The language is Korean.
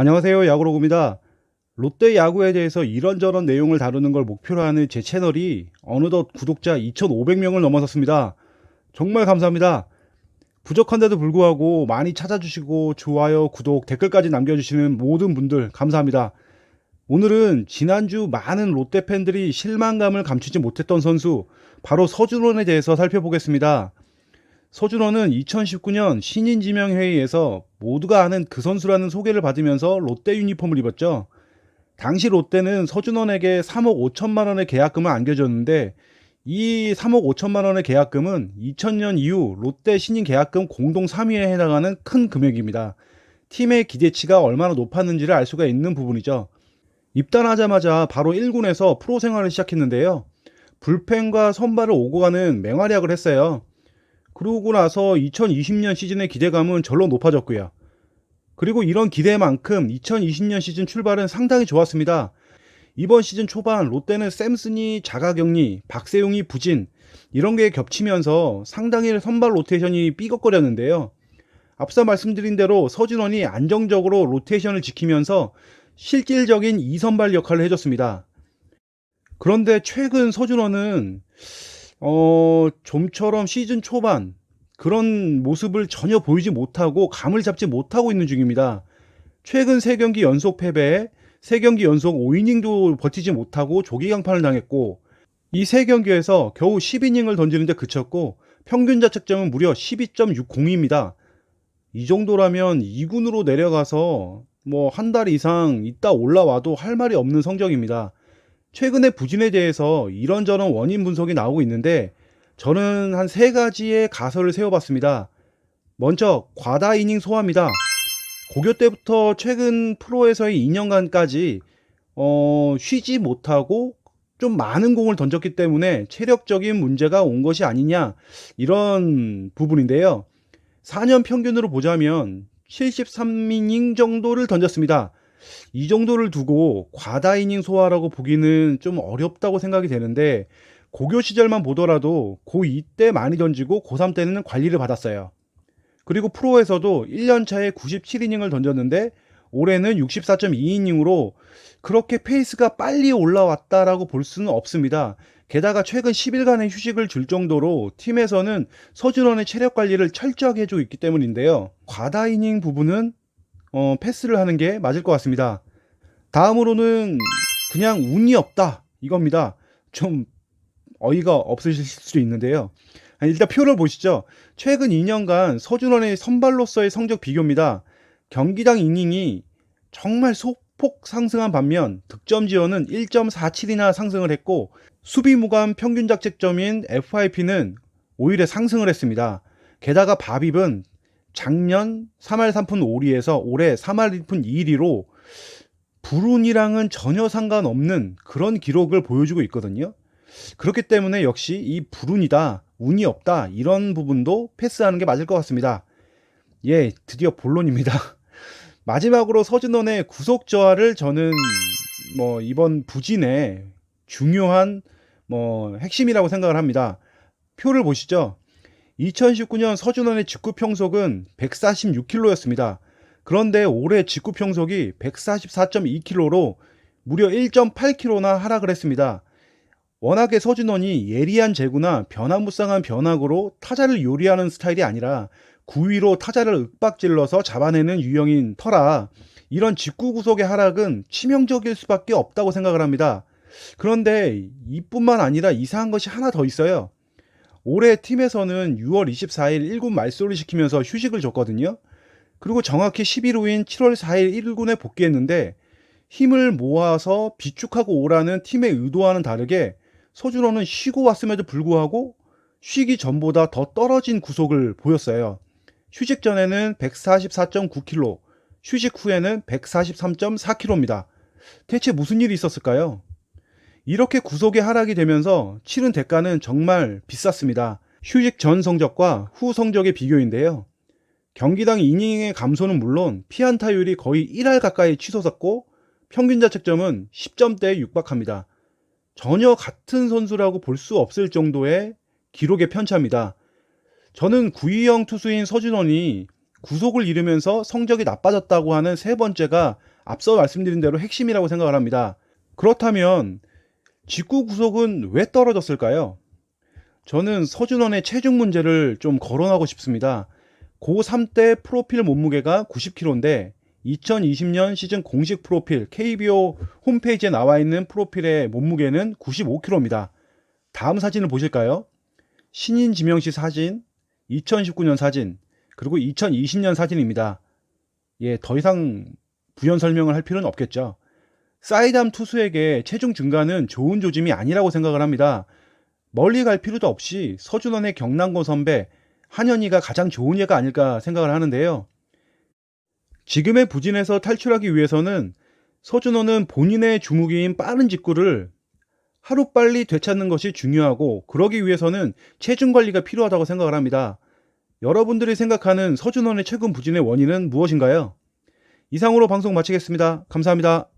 안녕하세요. 야구로구입니다. 롯데 야구에 대해서 이런저런 내용을 다루는 걸 목표로 하는 제 채널이 어느덧 구독자 2,500명을 넘어섰습니다. 정말 감사합니다. 부족한데도 불구하고 많이 찾아주시고 좋아요, 구독, 댓글까지 남겨주시는 모든 분들 감사합니다. 오늘은 지난주 많은 롯데 팬들이 실망감을 감추지 못했던 선수 바로 서준원에 대해서 살펴보겠습니다. 서준원은 2019년 신인 지명 회의에서 모두가 아는 그 선수라는 소개를 받으면서 롯데 유니폼을 입었죠. 당시 롯데는 서준원에게 3억 5천만 원의 계약금을 안겨줬는데 이 3억 5천만 원의 계약금은 2000년 이후 롯데 신인 계약금 공동 3위에 해당하는 큰 금액입니다. 팀의 기대치가 얼마나 높았는지를 알 수가 있는 부분이죠. 입단하자마자 바로 1군에서 프로 생활을 시작했는데요. 불펜과 선발을 오고 가는 맹활약을 했어요. 그러고 나서 2020년 시즌의 기대감은 절로 높아졌고요. 그리고 이런 기대만큼 2020년 시즌 출발은 상당히 좋았습니다. 이번 시즌 초반 롯데는 샘슨이 자가격리, 박세웅이 부진 이런 게 겹치면서 상당히 선발 로테이션이 삐걱거렸는데요. 앞서 말씀드린 대로 서진원이 안정적으로 로테이션을 지키면서 실질적인 2선발 역할을 해줬습니다. 그런데 최근 서준원은 어, 좀처럼 시즌 초반 그런 모습을 전혀 보이지 못하고 감을 잡지 못하고 있는 중입니다. 최근 3경기 연속 패배에 3경기 연속 5이닝도 버티지 못하고 조기 강판을 당했고 이 3경기에서 겨우 10이닝을 던지는데 그쳤고 평균 자책점은 무려 12.60입니다. 이 정도라면 2군으로 내려가서 뭐 한 달 이상 있다 올라와도 할 말이 없는 성적입니다. 최근의 부진에 대해서 이런저런 원인 분석이 나오고 있는데 저는 한 세 가지의 가설을 세워봤습니다. 먼저 과다 이닝 소화입니다. 고교 때부터 최근 프로에서의 2년간까지 어, 쉬지 못하고 좀 많은 공을 던졌기 때문에 체력적인 문제가 온 것이 아니냐 이런 부분인데요. 4년 평균으로 보자면 73이닝 정도를 던졌습니다. 이 정도를 두고 과다 이닝 소화라고 보기는 좀 어렵다고 생각이 되는데 고교 시절만 보더라도 고2 때 많이 던지고 고3 때는 관리를 받았어요. 그리고 프로에서도 1년 차에 97이닝을 던졌는데 올해는 64.2이닝으로 그렇게 페이스가 빨리 올라왔다라고 볼 수는 없습니다. 게다가 최근 10일간의 휴식을 줄 정도로 팀에서는 서준원의 체력 관리를 철저하게 해주고 있기 때문인데요. 과다 이닝 부분은 어, 패스를 하는 게 맞을 것 같습니다. 다음으로는 그냥 운이 없다 이겁니다. 좀 어이가 없으실 수도 있는데요. 일단 표를 보시죠. 최근 2년간 서준원의 선발로서의 성적 비교입니다. 경기당 이닝이 정말 소폭 상승한 반면 득점 지원은 1.47이나 상승을 했고 수비 무관 평균 자책점인 FIP는 오히려 상승을 했습니다. 게다가 바빕은 작년 3할 3푼 5리에서 올해 3할 1푼 2리로 불운이랑은 전혀 상관없는 그런 기록을 보여주고 있거든요. 그렇기 때문에 역시 이 불운이다, 운이 없다, 이런 부분도 패스하는 게 맞을 것 같습니다. 예, 드디어 본론입니다. 마지막으로 서진원의 구속 저하를 저는 뭐 이번 부진의 중요한 뭐 핵심이라고 생각을 합니다. 표를 보시죠. 2019년 서준원의 직구 평속은 146km였습니다. 그런데 올해 직구 평속이 144.2km로 무려 1.8km나 하락을 했습니다. 워낙에 서준원이 예리한 제구나 변화무쌍한 변화구로 타자를 요리하는 스타일이 아니라 구위로 타자를 윽박질러서 잡아내는 유형인 터라 이런 직구 구속의 하락은 치명적일 수밖에 없다고 생각을 합니다. 그런데 이뿐만 아니라 이상한 것이 하나 더 있어요. 올해 팀에서는 6월 24일 1군 말소를 시키면서 휴식을 줬거든요. 그리고 정확히 10일 후인 7월 4일 1군에 복귀했는데 힘을 모아서 비축하고 오라는 팀의 의도와는 다르게 서준호는 쉬고 왔음에도 불구하고 쉬기 전보다 더 떨어진 구속을 보였어요. 휴식 전에는 144.9km, 휴식 후에는 143.4km입니다. 대체 무슨 일이 있었을까요? 이렇게 구속의 하락이 되면서 치른 대가는 정말 비쌌습니다. 휴식 전 성적과 후 성적의 비교인데요. 경기당 이닝의 감소는 물론 피안타율이 거의 1할 가까이 치솟았고 평균 자책점은 10점대에 육박합니다. 전혀 같은 선수라고 볼 수 없을 정도의 기록의 편차입니다. 저는 구위형 투수인 서준원이 구속을 잃으면서 성적이 나빠졌다고 하는 세 번째가 앞서 말씀드린 대로 핵심이라고 생각을 합니다. 그렇다면 직구 구속은 왜 떨어졌을까요? 저는 서준원의 체중 문제를 좀 거론하고 싶습니다. 고3 때 프로필 몸무게가 90kg인데 2020년 시즌 공식 프로필 KBO 홈페이지에 나와 있는 프로필의 몸무게는 95kg입니다. 다음 사진을 보실까요? 신인 지명 시 사진, 2019년 사진, 그리고 2020년 사진입니다. 예, 더 이상 부연 설명을 할 필요는 없겠죠. 사이담 투수에게 체중 증가는 좋은 조짐이 아니라고 생각을 합니다. 멀리 갈 필요도 없이 서준원의 경남고 선배 한현희가 가장 좋은 예가 아닐까 생각을 하는데요. 지금의 부진에서 탈출하기 위해서는 서준원은 본인의 주무기인 빠른 직구를 하루빨리 되찾는 것이 중요하고 그러기 위해서는 체중 관리가 필요하다고 생각을 합니다. 여러분들이 생각하는 서준원의 최근 부진의 원인은 무엇인가요? 이상으로 방송 마치겠습니다. 감사합니다.